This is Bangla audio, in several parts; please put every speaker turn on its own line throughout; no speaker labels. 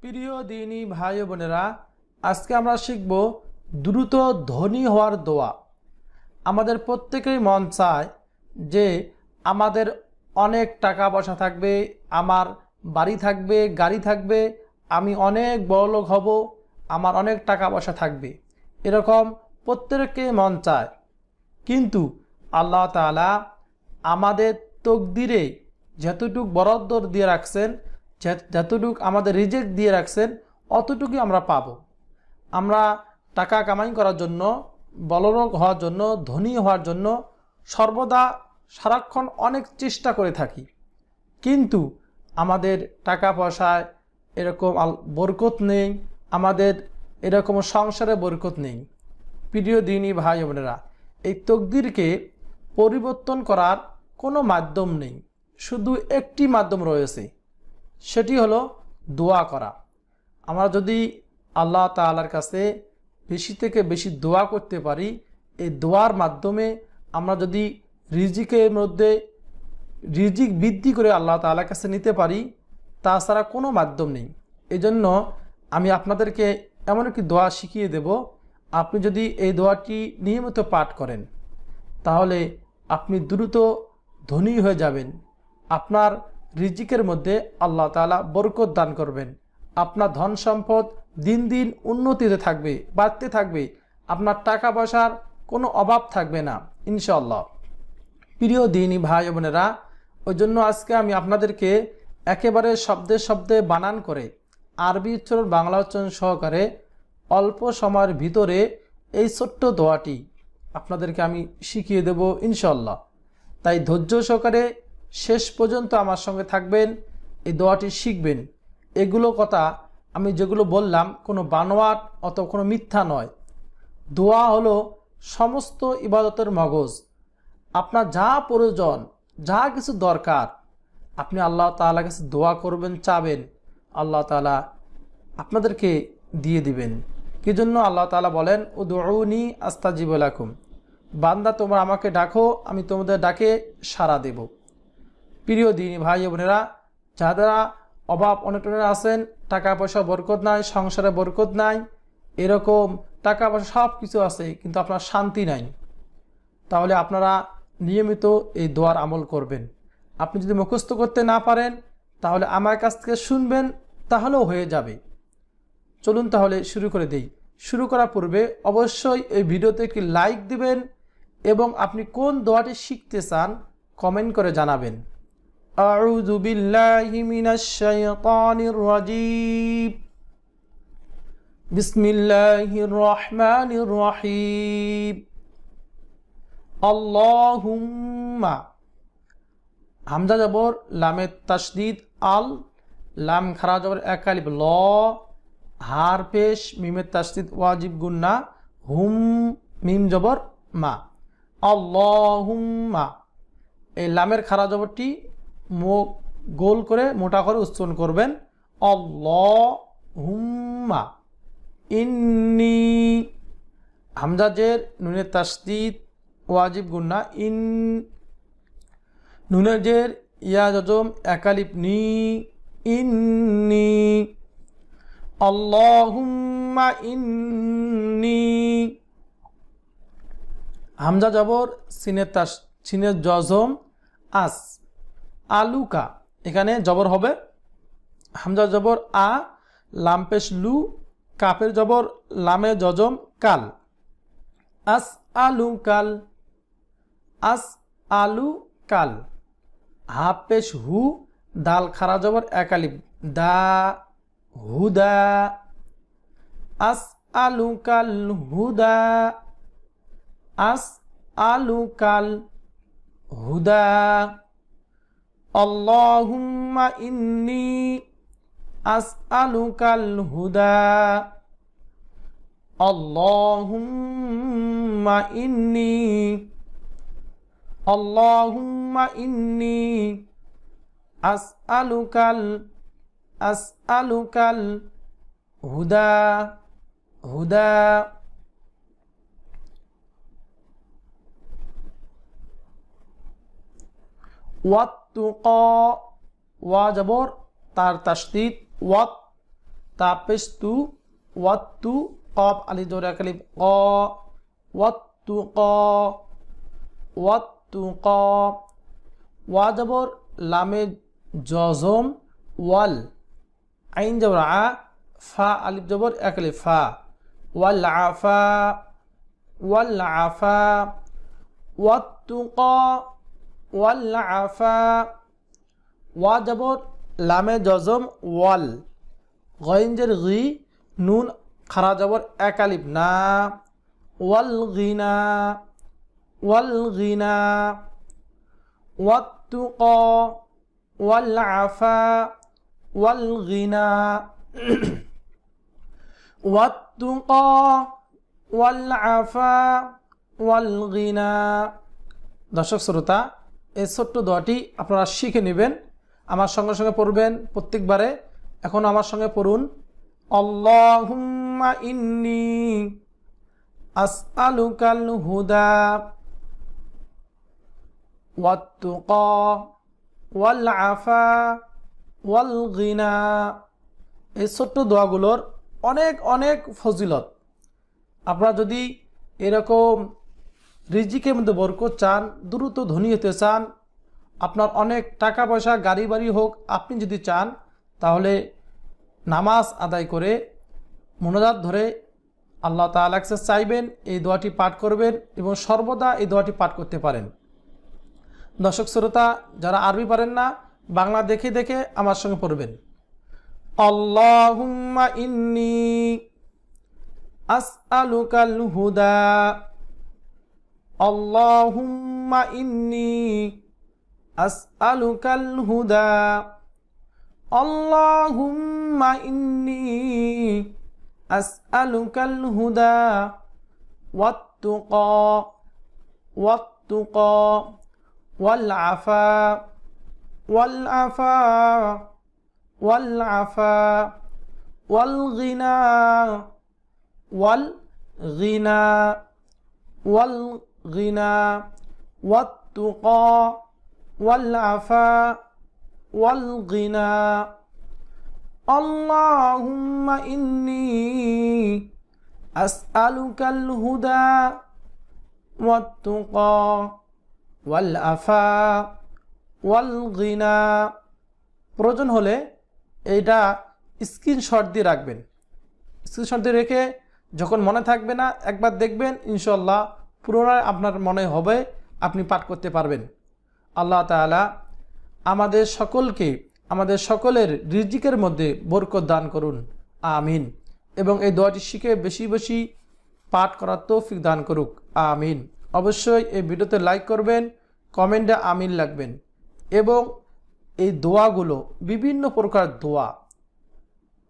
প্রিয় দিনী ভাই বোনেরা, আজকে আমরা শিখব দ্রুত ধনী হওয়ার দোয়া। আমাদের প্রত্যেকেই মন চায় যে আমাদের অনেক টাকা পয়সা থাকবে, আমার বাড়ি থাকবে, গাড়ি থাকবে, আমি অনেক বড়লোক হব, আমার অনেক টাকা পয়সা থাকবে। এরকম প্রত্যেককে মন চায়। কিন্তু আল্লাহ তাআলা আমাদের তকদিরে যতটুক বরাদ্দ দিয়ে রাখছেন যতটুক আমাদের রিজেক্ট দিয়ে রাখছেন, অতটুকুই আমরা পাব। আমরা টাকা কামাই করার জন্য, বলরোগ হওয়ার জন্য, ধনী হওয়ার জন্য সর্বদা সারাক্ষণ অনেক চেষ্টা করে থাকি। কিন্তু আমাদের টাকা পয়সায় এরকম বরকত নেই, আমাদের এরকম সংসারে বরকত নেই। প্রিয় দিনী ভাই বোনেরা, এই তকদিরকে পরিবর্তন করার কোনো মাধ্যম নেই। শুধু একটি মাধ্যম রয়েছে সেটি হলো দোয়া করা। আমরা যদি আল্লাহ তাআলার কাছে বেশি থেকে বেশি দোয়া করতে পারি, এই দোয়ার মাধ্যমে আমরা যদি রিজিকের মধ্যে রিজিক বৃদ্ধি করে আল্লাহ তাআলার কাছে নিতে পারি, তাছাড়া কোনো মাধ্যম নেই। এজন্য আমি আপনাদেরকে এমন একটি দোয়া শিখিয়ে দেব, আপনি যদি এই দোয়াটি নিয়মিত পাঠ করেন, তাহলে আপনি দ্রুত ধনী হয়ে যাবেন। আপনার রিজিকের মধ্যে আল্লাহ তাআলা বরকত দান করবেন। আপনার ধন সম্পদ দিন দিন উন্নতিতে থাকবে, বাড়তে থাকবে। আপনার টাকা পয়সার কোনো অভাব থাকবে না ইনশাল্লাহ প্রিয় দিনী ভাই বোনেরা, ওই জন্য আজকে আমি আপনাদেরকে একেবারে শব্দে শব্দে বানান করে আরবি উচ্চারণ, বাংলা উচ্চারণ সহকারে অল্প সময়ের ভিতরে এই ছোট্ট দোয়াটি আপনাদেরকে আমি শিখিয়ে দেব ইনশাল্লাহ তাই ধৈর্য সহকারে শেষ পর্যন্ত আমার সঙ্গে থাকবেন, এই দোয়াটি শিখবেন। এগুলো কথা আমি যেগুলো বললাম, কোনো বানোয়াট অত কোনো মিথ্যা নয়। দোয়া হলো সমস্ত ইবাদতের মগজ। আপনার যা প্রয়োজন, যা কিছু দরকার, আপনি আল্লাহ তাআলার কাছে দোয়া করবেন, চাবেন। আল্লাহ তালা আপনাদেরকে দিয়ে দিবেন। কি জন্য? আল্লাহ তালা বলেন ও দৌনি আস্তাজিব লাকুম। বান্দা, তোমরা আমাকে ডাকো, আমি তোমাদের ডাকে সাড়া দেব। প্রিয় দিন ভাই বোনেরা যারা অভাব অনটনে আছেন টাকা পয়সা বরকত নাই, সংসারে বরকত নাই, এরকম টাকা পয়সা সব কিছু আছে, কিন্তু আপনার শান্তি নাই। তাহলে আপনারা নিয়মিত এই দোয়ার আমল করবেন। আপনি যদি মুখস্থ করতে না পারেন, তাহলে আমার কাছ থেকে শুনবেন, তাহলেও হয়ে যাবে। চলুন তাহলে শুরু করে দেই। শুরু করার পূর্বে অবশ্যই এই ভিডিওতে একটি লাইক দিবেন এবং আপনি কোন দোয়াটি শিখতে চান, কমেন্ট করে জানাবেন। أعوذ بالله من الشيطان الرجيم بسم الله الرحمن الرحيم আল্লাহুম্মা হামজা জবর লামের তাসদিদ আল লাম খারা জবর একালিব ল হার পেশ মিমের তাসদিদ ওয়াজিব গুন্না হুম মিম জবর মা আল্লাহুম্মা এই লামের খারা জবরটি মুখ গোল করে মোটা করে উচ্চারণ করবেন। আল্লাহুম্মা ইন্নি। হামজাজের নুনের তাসদিদ ওয়াজিব গুন্না ইন নুনের জের ইয়া জজম একালিপ নি। ইন্নি। আল্লাহুম্মা ইন্নি। হামজা জবর, সিনের তাস, সিনের জজম আস। আলুকা। এখানে জবর হবে। হামজা জবর, আ, লামপেশ, লু, কাপের জবর, লামে জজম, কাল। আস আলু কাল। আস আলু কাল। হাফেশ হু, দাল, খারা জবর একালিপ দা হুদা আস আলু কাল হুদা আস আলু কাল হুদা اللهم إني أسألك الهدى. اللهم إني اللهم إني أسألك ال أسألك الهدى. هدى. ওয়াত্তুক ওয়া জবর তার তাসদিদ ওয়াত তাপেস্তু ওয়াত্তু কপ আলি দৌড়া কালিপ ক ওয়াত্তু ক ওয়াত্তু ক ওয়া জবর লামে জজম ওয়াল আইন জবর আ ফা আলিফ জবর এক আলিফ ফা ওয়াল আফা ওয়াল আফা ওয়াত্তুকা ওয়াল আফা, ওয়া জবর লামে জজম, ওয়াল। গইঞ্জের গি নুন, খারা জবর একালিপ না। ওয়াল গিনা ওয়াল গিনা। ক ওয়াল আফা, ওয়াল গিনা। ক ওয়াল আফা, ওয়াল গিনা। দর্শক শ্রোতা এই ছোট্ট দোয়াটি আপনারা শিখে নেবেন, আমার সঙ্গে সঙ্গে পড়বেন প্রত্যেকবারে। এখন আমার সঙ্গে পড়ুন অল্লাহুম্মা ইন্নি আসআলুকাল হুদা ওয়াত্তুকা ওয়াল আফা ওয়াল গিনা। এই ছোট্ট দোয়াগুলোর অনেক অনেক ফজিলত। আপনারা যদি এরকম রিজিকের মধ্যে বরকত চান, দ্রুত ধনী হতে চান, আপনার অনেক টাকা পয়সা, গাড়ি বাড়ি হোক, আপনি যদি চান, তাহলে নামাজ আদায় করে মনোজাত ধরে আল্লাহ কাছে চাইবেন, এই দোয়াটি পাঠ করবেন এবং সর্বদা এই দোয়াটি পাঠ করতে পারেন। দর্শক শ্রোতা, যারা আরবি পারেন না, বাংলা দেখে দেখে আমার সঙ্গে পড়বেন। আল্লাহুম্মা ইন্নি আসআলুকাল হুদা اللهم إني أسألك الهدى. اللهم إني أسألك الهدى والتقى والتقى والعفاء والعفاء والعفاء والغنى والغنى والغنى والتقى والعفا والغنى اللهم إني أسألك الهدى والتقى ওয়াল আফা ওয়াল গিনা প্রয়োজন হলে এইটা স্ক্রিনশট দিয়ে রাখবেন স্ক্রিনশট দিয়ে রেখে যখন মনে থাকবে না একবার দেখবেন ইনশাল্লাহ পুনরায় আপনার মনে হবে, আপনি পাঠ করতে পারবেন। আল্লাহ তাআলা আমাদের সকলকে, আমাদের সকলের রিজিকের মধ্যে বরকত দান করুন। আমিন। এবং এই দোয়াটি শিখে বেশি বেশি পাঠ করার তৌফিক দান করুক। আমিন। অবশ্যই এই ভিডিওতে লাইক করবেন, কমেন্টে আমিন লাগবেন। এবং এই দোয়াগুলো বিভিন্ন প্রকার দোয়া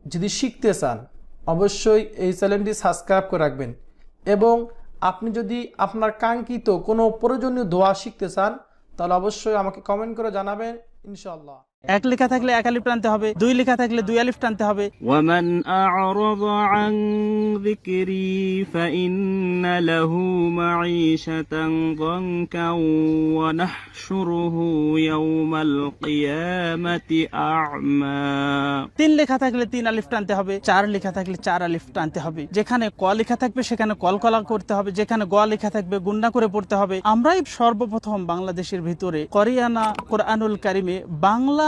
যদি শিখতে চান, অবশ্যই এই চ্যানেলটি সাবস্ক্রাইব করে রাখবেন। এবং আপনি যদি আপনার কাঙ্ক্ষিত কোনো প্রয়োজনীয় দোয়া শিখতে চান, তাহলে অবশ্যই আমাকে কমেন্ট করে জানাবেন ইনশাল্লাহ
এক লেখা থাকলে এক আলিফ টানতে হবে দুই লেখা থাকলে দুই আলিফ টানতে হবে। তিন লেখা থাকলে তিন আলিফ টানতে হবে চার লেখা থাকলে চার আলিফ টানতে হবে। যেখানে ক লেখা থাকবে সেখানে কল কলা করতে হবে যেখানে গ লেখা থাকবে গুন্না করে পড়তে হবে। আমরাই সর্বপ্রথম বাংলাদেশের ভিতরে করিয়ানা কোরআনুল কারিমে বাংলা